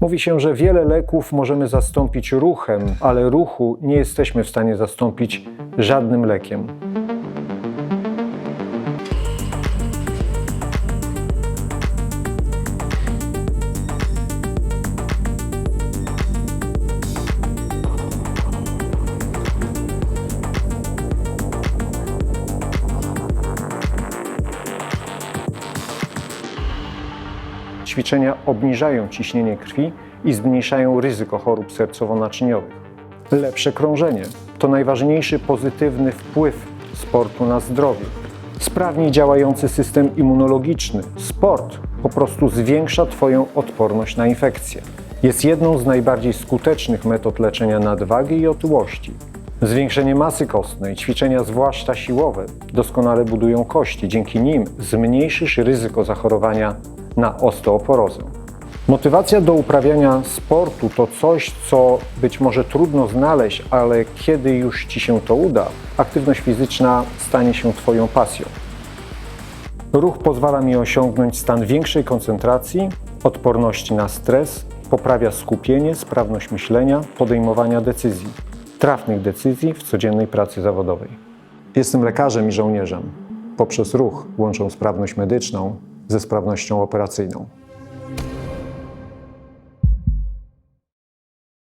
Mówi się, że wiele leków możemy zastąpić ruchem, ale ruchu nie jesteśmy w stanie zastąpić żadnym lekiem. Ćwiczenia obniżają ciśnienie krwi i zmniejszają ryzyko chorób sercowo-naczyniowych. Lepsze krążenie to najważniejszy pozytywny wpływ sportu na zdrowie. Sprawniej działający system immunologiczny. Sport po prostu zwiększa Twoją odporność na infekcje. Jest jedną z najbardziej skutecznych metod leczenia nadwagi i otyłości. Zwiększenie masy kostnej, ćwiczenia zwłaszcza siłowe, doskonale budują kości. Dzięki nim zmniejszysz ryzyko zachorowania na osteoporozę. Motywacja do uprawiania sportu to coś, co być może trudno znaleźć, ale kiedy już Ci się to uda, aktywność fizyczna stanie się Twoją pasją. Ruch pozwala mi osiągnąć stan większej koncentracji, odporności na stres, poprawia skupienie, sprawność myślenia, podejmowania decyzji, trafnych decyzji w codziennej pracy zawodowej. Jestem lekarzem i żołnierzem. Poprzez ruch łączą sprawność medyczną ze sprawnością operacyjną.